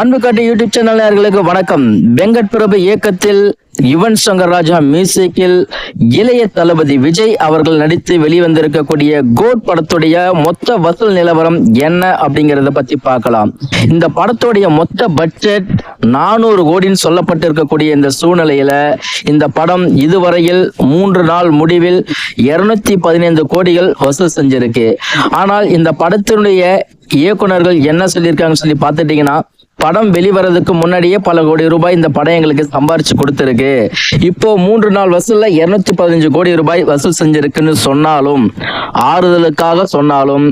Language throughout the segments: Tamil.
அன்பு காட்டு யூடியூப் சேனல் நேயர்களுக்கு வணக்கம். வெங்கட் பிரபு இயக்கத்தில் யுவன் சங்கர் ராஜா மியூசிக்கில் இளைய தளபதி விஜய் அவர்கள் நடித்து வெளிவந்திருக்கக்கூடிய கோட் படத்துடைய மொத்த வசூல் நிலவரம் என்ன அப்படிங்கறத பத்தி பார்க்கலாம். இந்த படத்துடைய மொத்த பட்ஜெட் நானூறு கோடின்னு சொல்லப்பட்டிருக்கக்கூடிய இந்த சூழ்நிலையில இந்த படம் இதுவரையில் மூன்று நாள் முடிவில் இருநூத்தி பதினைந்து கோடிகள் வசூல் செஞ்சிருக்கு. ஆனால் இந்த படத்தினுடைய இயக்குனர்கள் என்ன சொல்லியிருக்காங்கன்னு சொல்லி பார்த்துட்டீங்கன்னா படம் வெளிவரதுக்கு முன்னாடியே பல கோடி ரூபாய் இந்த படம் எங்களுக்கு சம்பாரிச்சு கொடுத்துருக்கு. இப்போ மூன்று நாள் வசூல்ல இருநூத்தி பதினஞ்சு கோடி ரூபாய் வசூல் செஞ்சிருக்குன்னு சொன்னாலும் ஆறுதலுக்காக சொன்னாலும்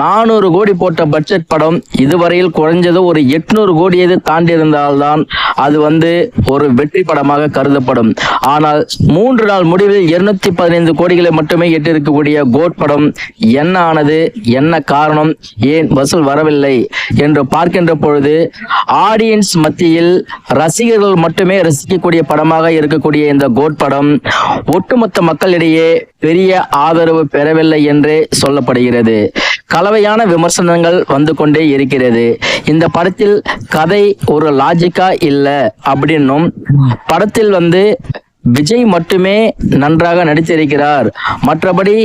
நானூறு கோடி போட்ட பட்ஜெட் படம் இதுவரையில் குறைஞ்சது ஒரு எட்நூறு கோடியது தாண்டி இருந்தால்தான் அது வந்து ஒரு வெற்றி படமாக கருதப்படும். ஆனால் மூன்று நாள் முடிவில் இருநூத்தி பதினைந்து கோடிகளை மட்டுமே எட்டிருக்கக்கூடிய கோட் படம் என்ன ஆனது என்ன காரணம் ஏன் வசூல் வரவில்லை என்று பார்க்கின்ற பொழுது ஆடியன்ஸ் மத்தியில் ரசிகர்கள் மட்டுமே ரசிக்கக்கூடிய படமாக இருக்கக்கூடிய இந்த கோட் படம் ஒட்டுமொத்த மக்களிடையே பெரிய ஆதரவு பெறவில்லை என்றே சொல்லப்படுகிறது. கலவையான விமர்சனங்கள் வந்து கொண்டே இருக்கிறது. இந்த படத்தில் கதை ஒரு லாஜிக்கா இல்லை அப்படின்னும் படத்தில் வந்து விஜய் மட்டுமே நன்றாக நடித்திருக்கிறார். மற்றபடி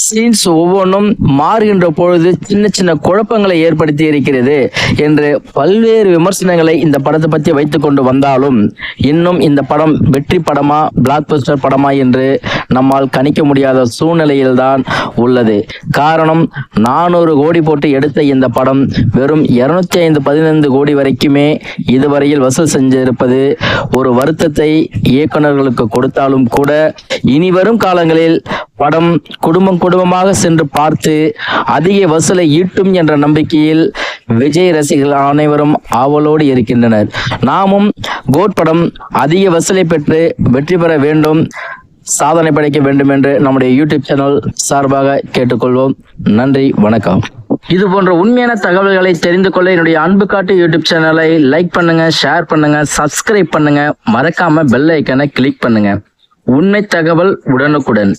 சீன்ஸ் ஒவ்வொன்றும் மாறுகின்ற பொழுது சின்ன சின்ன குழப்பங்களை ஏற்படுத்தி இருக்கிறது என்று பல்வேறு விமர்சனங்களை இந்த படத்தை பற்றி வைத்துக் கொண்டு வந்தாலும் இன்னும் இந்த படம் வெற்றி படமா பிளாக் பஸ்டர் படமா என்று நம்மால் கணிக்க முடியாத சூழ்நிலையில்தான் உள்ளது. காரணம் நானூறு கோடி போட்டு எடுத்த இந்த படம் வெறும் இருநூத்தி ஐந்து பதினைந்து கோடி வரைக்குமே இதுவரையில் வசூல் செஞ்சிருப்பது ஒரு வருத்தத்தை இயக்குனர்களுக்கு கொடுத்தாலும் கூட இனி வரும் காலங்களில் படம் குடும்பம் குடும்பமாக சென்று பார்த்து அதிக வசூலை ஈட்டும் என்ற நம்பிக்கையில் விஜய் ரசிகர்கள் அனைவரும் ஆவலோடு இருக்கின்றனர். நாமும் கோட் படம் அதிக வசூலை பெற்று வெற்றி பெற வேண்டும் சாதனை படைக்க வேண்டும் என்று நம்முடைய யூடியூப் சேனல் சார்பாக கேட்டுக்கொள்வோம். நன்றி வணக்கம். இது போன்ற உண்மையான தகவல்களை தெரிந்து கொள்ள என்னுடைய அன்பு காட்டு யூடியூப் சேனலை லைக் பண்ணுங்க ஷேர் பண்ணுங்க சப்ஸ்கிரைப் பண்ணுங்க. மறக்காம பெல் ஐக்கனை கிளிக் பண்ணுங்க. உண்மை தகவல் உடனுக்குடன்.